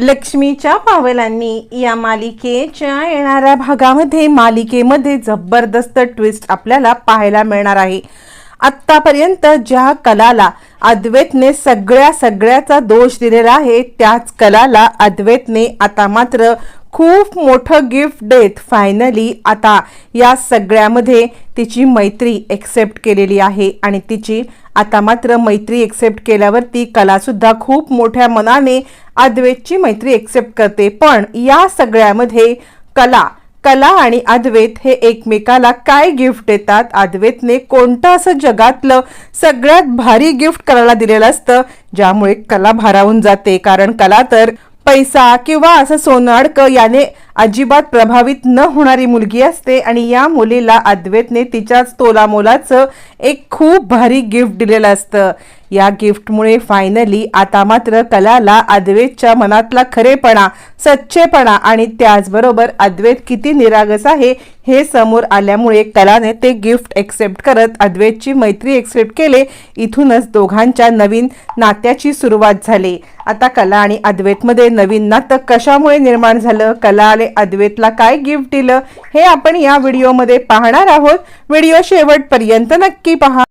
लक्ष्मीच्या पावलांनी या मालिकेच्या येणाऱ्या भागामध्ये मालिकेमध्ये जबरदस्त ट्विस्ट आपल्याला पाहायला मिळणार आहे. आत्तापर्यंत ज्या कलाला अद्वैतने सगळ्या सगळ्याचा दोष दिलेला आहे त्याच कलाला अद्वैतने आता मात्र खूप मोठं गिफ्ट देत फायनली आता या सगळ्यामध्ये तिची मैत्री एक्सेप्ट केलेली आहे आणि तिची आता मात्र मैत्री एक्सेप्ट केल्यावरती कलासुद्धा खूप मोठ्या मनाने अद्वैतची मैत्री एक्सेप्ट करते. पण या सगळ्यामध्ये कला कला आणि अद्वैत हे एकमेकाला काय गिफ्ट देतात? अद्वैतने कोणतं असं जगातलं सगळ्यात भारी गिफ्ट करायला दिलेलं असतं? ज्यामुळे कला भारावून जाते. कारण कला तर पैसा किंवा असं सोनं अडकं याने अजिबात प्रभावित न होणारी मुलगी असते आणि या मुलीला अद्वैतने तिच्याच तोलामोलाचं एक खूप भारी गिफ्ट दिलेलं असतं. या गिफ्टमुळे फायनली आता मात्र कलाला अद्वैतच्या मनातला खरेपणा सच्चेपणा आणि त्याचबरोबर अद्वैत किती निरागस आहे हे समोर आल्यामुळे कलाने ते गिफ्ट एक्सेप्ट करत अद्वैतची मैत्री एक्सेप्ट केले. इथूनच दोघांच्या नवीन नात्याची सुरुवात झाली. आता कला आणि अद्वैतमध्ये नवीन नातं कशामुळे निर्माण झालं? कला आणि अद्वैतला काय गिफ्ट दिलं? हे आपण या व्हिडिओमध्ये पाहणार आहोत. व्हिडिओ शेवटपर्यंत नक्की पहा.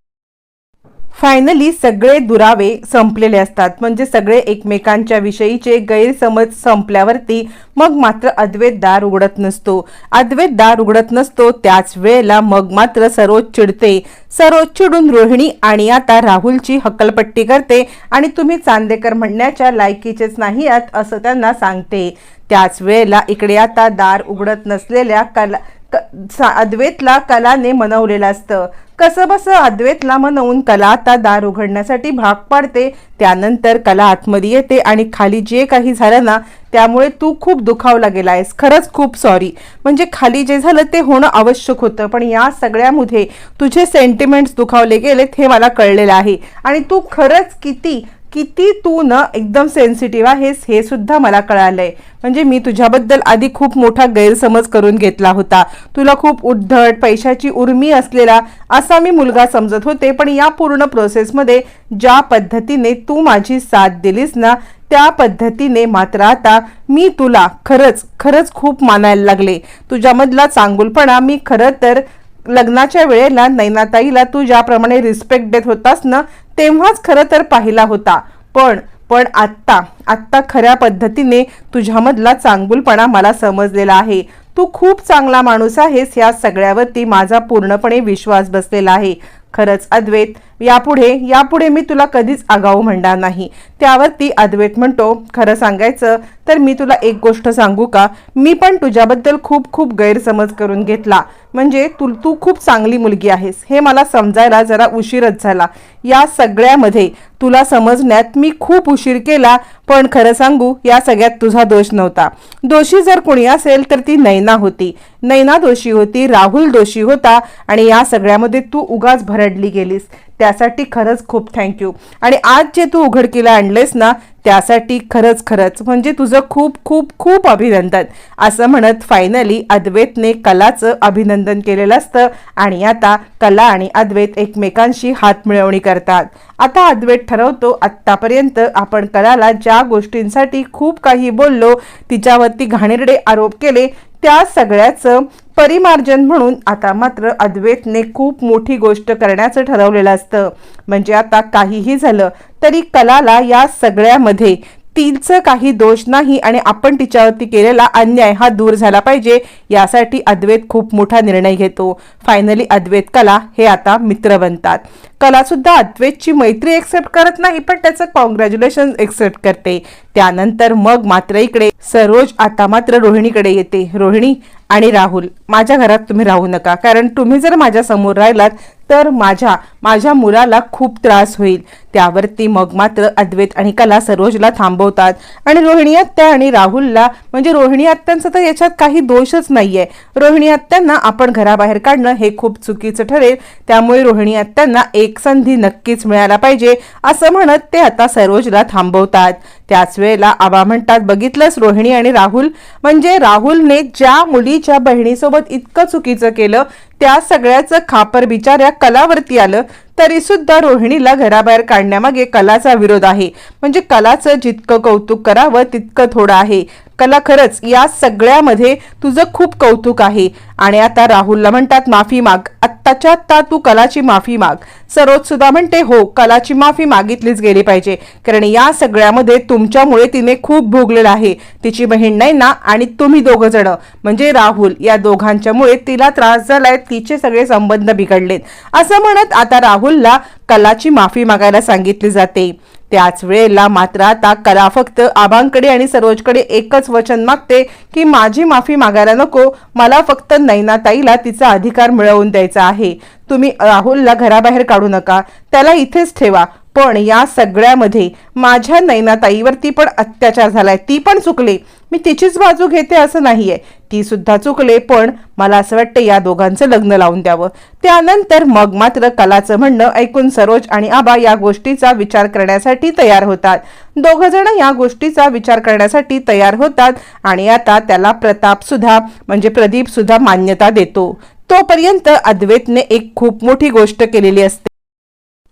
फायनली सगळे दुरावे संपलेले असतात. म्हणजे सगळे एकमेकांच्या विषयीचे गैरसमज संपल्यावरती मग मात्र अद्वैत दार उघडत नसतो. अद्वैत दार उघडत नसतो त्याच वेळेला मग मात्र सरोज चिडते. सरोज चिडून रोहिणी आणि आता राहुलची हक्कलपट्टी करते आणि तुम्ही चांदेकर म्हणण्याच्या लायकीचेच नाही आहात असं त्यांना सांगते. त्याच वेळेला इकडे आता दार उघडत नसलेल्या कला क- सा- अद्वैतला कलाने मनवलेलं असतं. कसं बसं अद्वैतला नवून कला आता दार उघडण्यासाठी भाग पाडते. त्यानंतर कला आतमध्ये येते आणि खाली जे काही झालं ना त्यामुळे तू खूप दुखावला गेला आहेस खरंच खूप सॉरी म्हणजे खाली जे झालं ते होणं आवश्यक होतं पण या सगळ्यामध्ये तुझे सेंटिमेंट्स दुखावले गेलेत हे मला कळलेलं आहे. आणि तू खरंच किती किती तू न एकदम सेन्सिटिव्ह आहेस हे सुद्धा मला कळालंय. म्हणजे मी तुझ्याबद्दल आधी खूप मोठा गैरसमज करून घेतला होता. तुला खूप उद्धट पैशाची उर्मी असलेला असा मी मुलगा समजत होते पण या पूर्ण प्रोसेसमध्ये ज्या पद्धतीने तू माझी साथ दिलीस ना त्या पद्धतीने मात्र आता मी तुला खरंच खरंच खूप मानायला लागले. तुझ्यामधला चांगुलपणा मी खरं तर लग्नाच्या वेळेला नैनाताईला तू ज्याप्रमाणे रिस्पेक्ट देत होतास ना तेव्हाच खरं तर पाहिला होता. पण पण आत्ता आत्ता खऱ्या पद्धतीने तुझ्यामधला चांगुलपणा मला समजलेला आहे. तू खूप चांगला माणूस आहेस या सगळ्यावरती माझा पूर्णपणे विश्वास बसलेला आहे. खरंच अद्वैत यापुढे यापुढे मी तुला कधीच आगाऊ म्हणणार नाही. त्यावरती अद्वैत म्हणतो खरं सांगायचं तर मी तुला एक गोष्ट सांगू का? मी पण तुझ्याबद्दल खूप खूप गैरसमज करून घेतला. म्हणजे तू तू खूप चांगली मुलगी आहेस. हे मला समजायला जरा उशीरच झाला. या सगळ्यामध्ये तुला समजण्यात मी खूप उशीर केला. पण खरं सांगू या सगळ्यात तुझा दोष नव्हता. दोषी जर कोणी असेल तर ती नैना होती. नैना दोषी होती राहुल दोषी होता आणि या सगळ्यामध्ये तू उगाच भरडली गेलीस. त्यासाठी खरंच खूप थँक्यू आणि आज जे तू उघडकीला आणलेस ना त्यासाठी खरंच खरंच. म्हणजे तुझं खूप खूप खूप अभिनंदन. असं म्हणत फायनली अद्वैतने कलाचं अभिनंदन केलेलं असतं. आणि आता कला आणि अद्वैत एकमेकांशी हात मिळवणी करतात. आता अद्वैत ठरवतो आत्तापर्यंत आपण कलाला ज्या गोष्टींसाठी खूप काही बोललो तिच्यावरती घाणेरडे आरोप केले त्या सगळ्याचं परिमार्जन म्हणून आता मात्र अद्वैतने खूप मोठी गोष्ट करण्याचं ठरवलेलं असतं. म्हणजे आता काहीही झालं तरी कलाला या सगळ्यामध्ये तिचं काही दोष नाही आणि आपण तिच्यावरती केलेला अन्याय हा दूर झाला पाहिजे यासाठी अद्वैत खूप मोठा निर्णय घेतो. फायनली अद्वैत कला हे आता मित्र बनतात. कलासुद्धा अद्वेतची अद्वैतची मैत्री एक्सेप्ट करत नाही पण त्याचं कॉंग्रॅच्युलेशन एक्सेप्ट करते. त्यानंतर मग मात्र इकडे सरोज आता मात्र रोहिणीकडे येते. रोहिणी आणि राहुल माझ्या घरात तुम्ही राहू नका कारण तुम्ही जर माझ्यासमोर राहिलात तर माझ्या माझ्या मुलाला खूप त्रास होईल. त्यावरती मग मात्र अद्वैत आणि कला सरोजला थांबवतात. आणि रोहिणी आत्या आणि राहुलला म्हणजे रोहिणी आत्यांचा तर याच्यात काही दोषच नाही आहे रोहिणी आत्यांना आपण घराबाहेर काढणं हे खूप चुकीचं ठरेल. त्यामुळे रोहिणी आत्यांना एक संधी नक्कीच मिळायला पाहिजे असं म्हणत ते आता सरोजला थांबवतात. त्याच वेळेला आबा म्हणतात बघितलंच रोहिणी आणि राहुल? म्हणजे राहुलने ज्या मुलीच्या बहिणीसोबत इतकं चुकीचं केलं त्या सगळ्याचं खापर बिचाऱ्या कलावरती आलं. तरी सुद्धा रोहिणीला घराबाहेर काढण्यामागे कलाचा विरोध आहे. म्हणजे कलाचं जितकं कौतुक करावं तितकं थोडं आहे. कला खरंच या सगळ्यामध्ये तुझं खूप कौतुक आहे. आणि आता राहुलला म्हणतात माफी माग. आत्ताच्या आत्ता तू कलाची माफी माग. सरोज सुद्धा म्हणते हो कलाची माफी मागितलीच गेली पाहिजे. कारण या सगळ्यामध्ये तुमच्यामुळे तिने खूप भोगलेलं आहे. तिची बहीण नाही ना आणि तुम्ही दोघं जण. म्हणजे राहुल या दोघांच्यामुळे तिला त्रास झालाय तिचे सगळे संबंध बिघडलेत. असं म्हणत आता राहुल राहुलला कलाची माफी मागायला सांगितली जाते. त्याच वेळेला मात्र आता कला फक्त आबांकडे आणि सरोजकडे एकच वचन मागते की माझी माफी मागायला नको मला फक्त नैनाताईला तिचा अधिकार मिळवून द्यायचा आहे. तुम्ही राहुलला घराबाहेर काढू नका त्याला इथेच ठेवा. पण या सगळ्यामध्ये माझ्या नैनाताईवरती पण अत्याचार झालाय ती पण चुकली. मी तिचीच बाजू घेते असं नाहीये. ती सुद्धा चुकले पण मला असं वाटतं या दोघांचं लग्न लावून द्यावं. त्यानंतर मग मात्र कलाचं म्हणणं ऐकून सरोज आणि आबा या गोष्टीचा विचार करण्यासाठी तयार होतात. दोघजण या गोष्टीचा विचार करण्यासाठी तयार होतात आणि आता त्याला प्रताप सुद्धा म्हणजे प्रदीप सुद्धा मान्यता देतो. तोपर्यंत अद्वैतने एक खूप मोठी गोष्ट केलेली असते.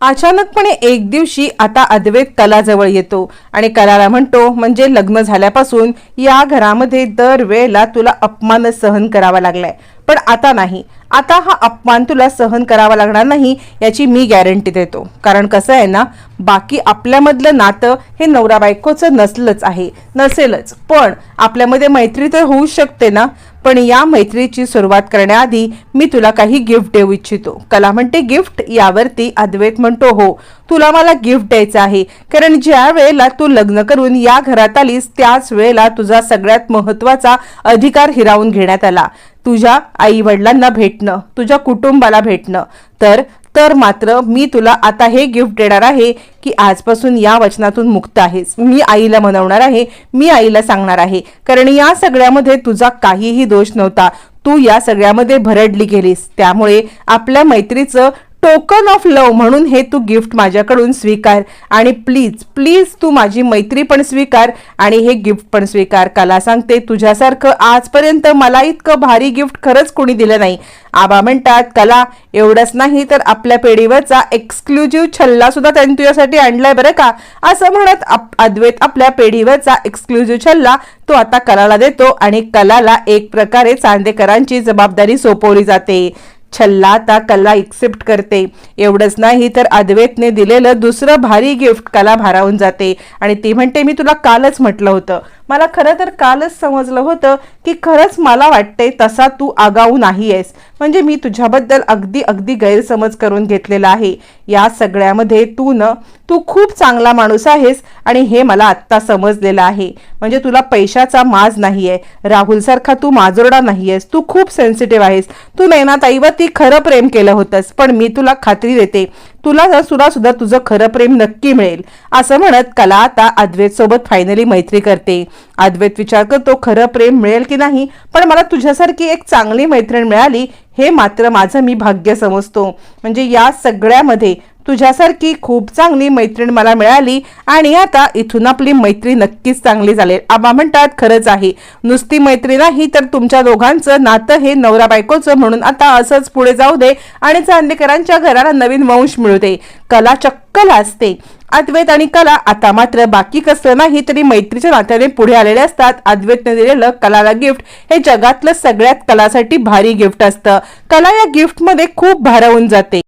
अचानकपणे एक दिवशी आता अद्वैत कलाजवळ येतो आणि कलाला म्हणतो म्हणजे लग्न झाल्यापासून या घरामध्ये दरवेळेला तुला अपमान सहन करावा लागलाय. पण आता नाही. आता हा अपमान तुला सहन करावा लागणार नाही याची मी गॅरंटी देतो. कारण कसं आहे ना बाकी आपल्यामधलं नातं हे नवरा बायकोचं नसलंच आहे. नसेलच. पण आपल्यामध्ये मैत्री तर होऊ शकते ना. पण या मैत्रीची सुरुवात करण्याआधी मी तुला काही गिफ्ट देऊ इच्छितो. कला म्हणते गिफ्ट यावरती अद्वैत म्हणतो हो. तुला मला गिफ्ट द्यायचं आहे. कारण ज्या वेळेला तू लग्न करून या घरात आलीस त्याच वेळेला तुझा सगळ्यात महत्त्वाचा अधिकार हिरावून घेण्यात आला. तुझ्या आई वडिलांना भेटणं तुझ्या कुटुंबाला भेटणं. तर तर मात्र मी तुला आता हे गिफ्ट देणार आहे की आजपासून या वचनातून मुक्त आहेस. मी आईला म्हणवणार आहे मी आईला सांगणार आहे. कारण या सगळ्यामध्ये तुझा काहीही दोष नव्हता. तू या सगळ्यामध्ये भरडली गेलीस. त्यामुळे आपल्या मैत्रीचं टोकन ऑफ लव म्हणून हे तू गिफ्ट माझ्याकडून स्वीकार. आणि प्लीज प्लीज तू माझी मैत्री पण स्वीकार आणि हे गिफ्ट पण स्वीकार. कला सांगते तुझ्यासारखं आजपर्यंत मला इतकं भारी गिफ्ट खरंच कोणी दिलं नाही. आबा म्हणतात कला एवढंच नाही तर आपल्या पेढीवरचा एक्सक्लुझिव्ह छल्ला सुद्धा त्यांनी तुझ्यासाठी आणलाय बरं का? असं म्हणत आप- अद्वैत आपल्या पेढीवरचा एक्सक्लुझिव्ह छल्ला तो आता कलाला देतो आणि कलाला एक प्रकारे चांदेकरांची जबाबदारी सोपवली जाते. छल्ला आता कला एक्सेप्ट करते. एवढंच नाही तर अद्वैतने दिलेलं दुसरं भारी गिफ्ट कला भारावून जाते. आणि ती म्हणते मी तुला कालच म्हटलं होतं. मला खरं तर कालच समजलं होतं की खरंच मला वाटते तसा तू आगाऊ नाही आहेस म्हणजे मी तुझ्याबद्दल अगदी अगदी गैरसमज करून घेतलेला आहे. या सगळ्यामध्ये तू न तू खूप चांगला माणूस आहेस आणि हे मला आत्ता समजलेलं आहे. म्हणजे तुला पैशाचा माज नाही आहे राहुलसारखा तू माजोरडा आहेस तू खूप सेन्सिटिव्ह आहेस. तू नैनाताईवरती खरं प्रेम केलं होतंस. पण मी तुला खात्री देते. तुला सुद्धा सुद्धा तुझं खरं प्रेम नक्की मिळेल असं म्हणत कला आता अद्वैत सोबत फायनली मैत्री करते. अद्वैत विचार करतो खरं प्रेम मिळेल की नाही? पण मला तुझ्यासारखी एक चांगली मैत्रीण मिळाली हे मात्र माझं मी भाग्य समजतो. म्हणजे या सगळ्यामध्ये तुझ्यासारखी खूप चांगली मैत्रीण मला मिळाली आणि आता इथून आपली मैत्री नक्कीच चांगली झाली आबा म्हणतात खरंच आहे. नुसती मैत्री नाही तर तुमच्या दोघांचं नातं हे नवरा बायकोचं म्हणून आता असंच पुढे जाऊ दे आणि चांदेकरांच्या घराला नवीन वंश मिळू दे. कला चक्क लाजते अद्वैत आणि कला आता मात्र बाकी कसलं नाही तरी मैत्रीच्या नात्याने पुढे आलेले असतात. अद्वैतने दिलेलं कलाला गिफ्ट हे जगातलं सगळ्यात कलासाठी भारी गिफ्ट असतं. कला या गिफ्टमध्ये खूप भारावून जाते.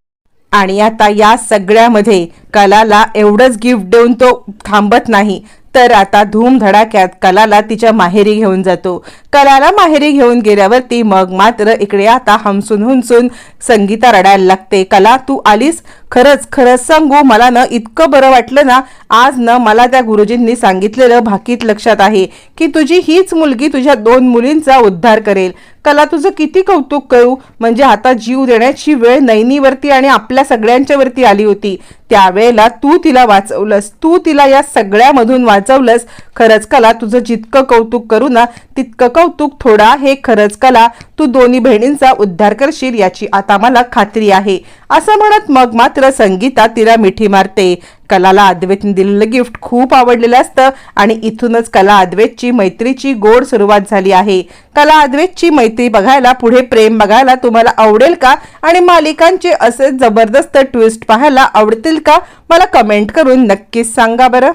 आणि आता या सगळ्यामध्ये कलाला एवढंच गिफ्ट देऊन तो थांबत नाही. तर आता धूमधडाक्यात कलाला तिच्या माहेरी घेऊन जातो. कलाला माहेरी घेऊन गेल्यावरती मग मात्र इकडे आता हमसून हुंसून संगीता रडायला लागते. कला तू आलीस? खरंच खरंच सांगू मला ना इतकं बरं वाटलं ना. आज ना मला त्या गुरुजींनी सांगितलेलं भाकीत लक्षात आहे की तुझी हीच मुलगी तुझ्या दोन मुलींचा उद्धार करेल. कला तुझं किती कौतुक करू? म्हणजे आता जीव देण्याची वेळ नैनीवरती आणि आपल्या सगळ्यांच्या वरती आली होती. त्यावेळेला तू तिला वाचवलंस. तू तिला या सगळ्यामधून वाचवलंस. खरंच कला तुझं जितकं कौतुक करू ना तितकं कौतुक थोडा हे खरंच कला. तू दोन्ही बहिणींचा उद्धार करशील याची आता मला खात्री आहे. असं म्हणत मग मात्र संगीता तिला मिठी मारते. कलाला अद्वैतने दिलेलं गिफ्ट खूप आवडलेलं असतं आणि इथूनच कला अद्वैतची मैत्रीची गोड सुरुवात झाली आहे. कला अद्वैतची मैत्री बघायला पुढे प्रेम बघायला तुम्हाला आवडेल का? आणि मालिकांचे असे जबरदस्त ट्विस्ट पाहायला आवडतील का? मला कमेंट करून नक्कीच सांगा बरं.